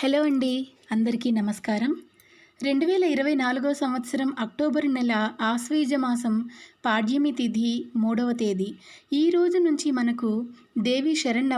Hello అండి అందరికీ నమస్కారం. రెండు వేల ఇరవై నాలుగో సంవత్సరం అక్టోబర్ నెల ఆశ్వీజ మాసం పాడ్యమి తిథి మూడవ తేదీ. ఈ రోజు నుంచి మనకు దేవి శరణ్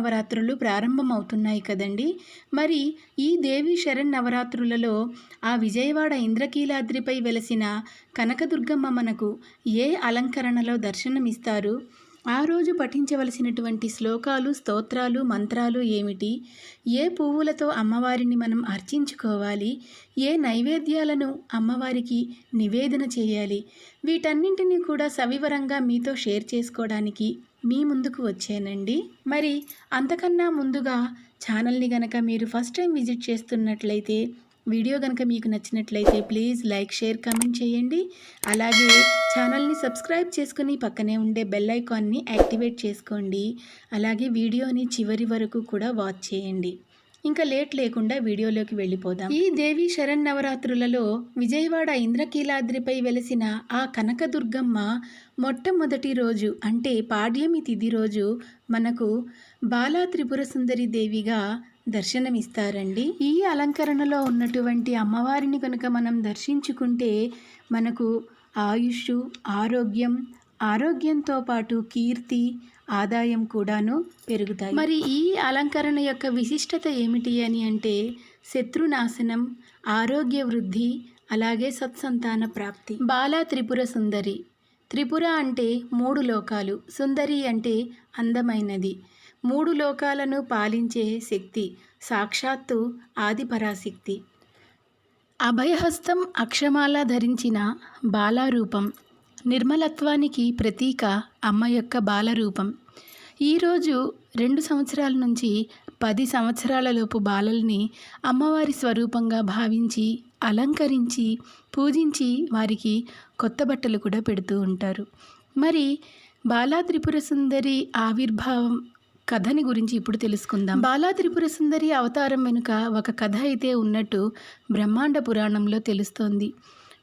ప్రారంభమవుతున్నాయి కదండి. మరి ఈ దేవి శరణ్ నవరాత్రులలో ఆ విజయవాడ ఇంద్రకీలాద్రిపై వెలసిన కనకదుర్గమ్మ మనకు ఏ అలంకరణలో దర్శనమిస్తారు? ఆ రోజు పఠించవలసినటువంటి శ్లోకాలు స్తోత్రాలు మంత్రాలు ఏమిటి? ఏ పువ్వులతో అమ్మవారిని మనం అర్చించుకోవాలి? ఏ నైవేద్యాలను అమ్మవారికి నివేదన చేయాలి? వీటన్నింటినీ కూడా సవివరంగా మీతో షేర్ చేసుకోవడానికి మీ ముందుకు వచ్చానండి. మరి అంతకన్నా ముందుగా ఛానల్ని గనక మీరు ఫస్ట్ టైం విజిట్ చేస్తున్నట్లయితే వీడియో కనుక మీకు నచ్చినట్లయితే ప్లీజ్ లైక్ షేర్ కామెంట్ చేయండి. అలాగే ఛానల్ని సబ్స్క్రైబ్ చేసుకుని పక్కనే ఉండే బెల్ ఐకాన్ని యాక్టివేట్ చేసుకోండి. అలాగే వీడియోని చివరి వరకు కూడా వాచ్ చేయండి. ఇంకా లేట్ లేకుండా వీడియోలోకి వెళ్ళిపోదాం. ఈ దేవి శరణ్ నవరాత్రులలో విజయవాడ ఇంద్రకీలాద్రిపై వెలసిన ఆ కనకదుర్గమ్మ మొట్టమొదటి రోజు అంటే పాడ్యమి తిది రోజు మనకు బాలా త్రిపుర సుందరి దేవిగా దర్శనమిస్తారండి. ఈ అలంకరణలో ఉన్నటువంటి అమ్మవారిని కనుక మనం దర్శించుకుంటే మనకు ఆయుష్ ఆరోగ్యం ఆరోగ్యంతో పాటు కీర్తి ఆదాయం కూడాను పెరుగుతాయి. మరి ఈ అలంకరణ యొక్క విశిష్టత ఏమిటి అని అంటే శత్రునాశనం ఆరోగ్య వృద్ధి అలాగే సత్సంతాన ప్రాప్తి. బాలా త్రిపుర సుందరి. త్రిపుర అంటే మూడు లోకాలు. సుందరి అంటే అందమైనది. మూడు లోకాలను పాలించే శక్తి సాక్షాత్తు ఆదిపరాశక్తి. అభయహస్తం అక్షమాల ధరించిన బాలారూపం నిర్మలత్వానికి ప్రతీక అమ్మ యొక్క బాలరూపం. ఈరోజు రెండు సంవత్సరాల నుంచి పది సంవత్సరాలలోపు బాలల్ని అమ్మవారి స్వరూపంగా భావించి అలంకరించి పూజించి వారికి కొత్త బట్టలు కూడా పెడుతూ ఉంటారు. మరి బాలా త్రిపుర సుందరి ఆవిర్భావం కథని గురించి ఇప్పుడు తెలుసుకుందాం. బాలా త్రిపుర సుందరి అవతారం వెనుక ఒక కథ అయితే ఉన్నట్టు బ్రహ్మాండ పురాణంలో తెలుస్తోంది.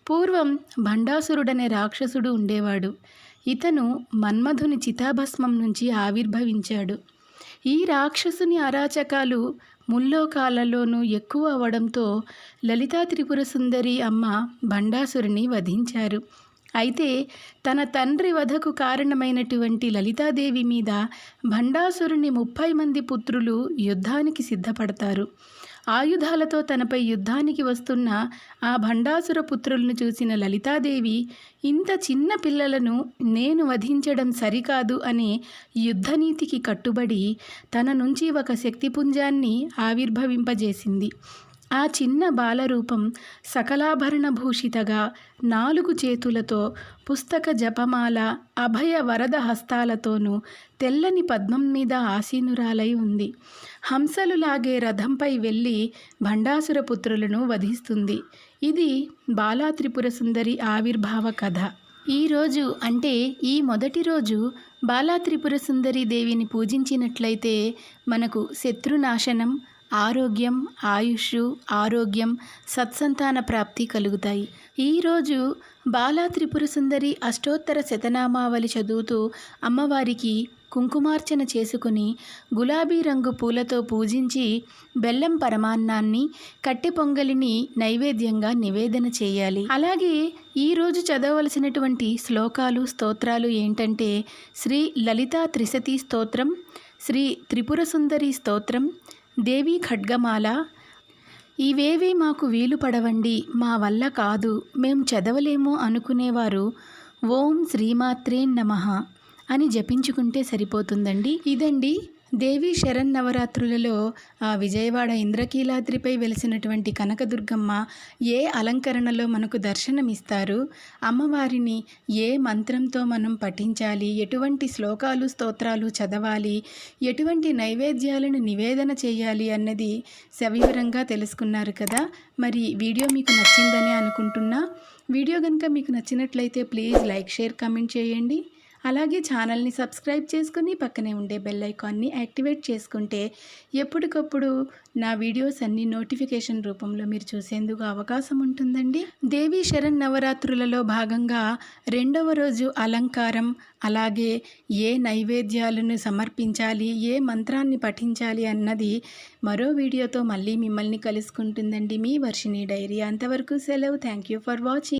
పూర్వం భండాసురుడనే రాక్షసుడు ఉండేవాడు. ఇతను మన్మధుని చితాభస్మం నుంచి ఆవిర్భవించాడు. ఈ రాక్షసుని అరాచకాలు ముల్లోకాలలోనూ ఎక్కువ అవడంతో లలితా త్రిపుర సుందరి అమ్మ భండాసురుని వధించారు. అయితే తన తండ్రి వధకు కారణమైనటువంటి లలితాదేవి మీద భండాసురుని ముప్పై మంది పుత్రులు యుద్ధానికి సిద్ధపడతారు. ఆయుధాలతో తనపై యుద్ధానికి వస్తున్న ఆ భండాసుర పుత్రులను చూసిన లలితాదేవి ఇంత చిన్న పిల్లలను నేను వధించడం సరికాదు అనే యుద్ధనీతికి కట్టుబడి తన నుంచి ఒక శక్తిపుంజాన్ని ఆవిర్భవింపజేసింది. ఆ చిన్న బాలరూపం సకలాభరణభూషితగా నాలుగు చేతులతో పుస్తక జపమాల అభయ వరద హస్తాలతోనూ తెల్లని పద్మం మీద ఆసీనురాలై ఉంది. హంసలు లాగే రథంపై వెళ్ళి భండాసుర పుత్రులను వధిస్తుంది. ఇది బాలా త్రిపుర సుందరి ఆవిర్భావ కథ. ఈరోజు అంటే ఈ మొదటి రోజు బాలా త్రిపుర సుందరి దేవిని పూజించినట్లయితే మనకు శత్రునాశనం ఆరోగ్యం ఆయుష్ ఆరోగ్యం సత్సంతాన ప్రాప్తి కలుగుతాయి. ఈరోజు బాలా త్రిపుర సుందరి అష్టోత్తర శతనామావళి చదువుతూ అమ్మవారికి కుంకుమార్చన చేసుకుని గులాబీ రంగు పూలతో పూజించి బెల్లం పరమాన్నాన్ని కట్టె పొంగలిని నైవేద్యంగా నివేదన చేయాలి. అలాగే ఈరోజు చదవలసినటువంటి శ్లోకాలు స్తోత్రాలు ఏంటంటే శ్రీ లలితా త్రిశతి స్తోత్రం శ్రీ త్రిపుర సుందరి స్తోత్రం దేవి ఖడ్గమాల ఇవేవి మాకు వీలు పడవండి మా వల్ల కాదు మేం చదవలేము అనుకునేవారు ఓం శ్రీమాత్రే నమ అని జపించుకుంటే సరిపోతుందండి. ఇదండి దేవి శరన్నవరాత్రులలో ఆ విజయవాడ ఇంద్రకీలాద్రిపై వెలిసినటువంటి కనకదుర్గమ్మ ఏ అలంకరణలో మనకు దర్శనమిస్తారు? అమ్మవారిని ఏ మంత్రంతో మనం పఠించాలి? ఎటువంటి శ్లోకాలు స్తోత్రాలు చదవాలి? ఎటువంటి నైవేద్యాలను నివేదన చేయాలి అన్నది సవివరంగా తెలుసుకున్నారు కదా? మరి వీడియో మీకు నచ్చిందని అనుకుంటున్నా. వీడియో కనుక మీకు నచ్చినట్లయితే ప్లీజ్ లైక్ షేర్ కమెంట్ చేయండి. అలాగే ఛానల్ని సబ్స్క్రైబ్ చేసుకుని పక్కనే ఉండే బెల్ ఐకాన్ని యాక్టివేట్ చేసుకుంటే ఎప్పటికప్పుడు నా వీడియోస్ అన్ని నోటిఫికేషన్ రూపంలో మీరు చూసేందుకు అవకాశం ఉంటుందండి. దేవీ శరణ్ నవరాత్రులలో భాగంగా రెండవ రోజు అలంకారం అలాగే ఏ నైవేద్యాలను సమర్పించాలి ఏ మంత్రాన్ని పఠించాలి అన్నది మరో వీడియోతో మళ్ళీ మిమ్మల్ని కలుసుకుంటుందండి మీ వర్షిణి డైరీ. అంతవరకు సెలవు. Thank you for watching.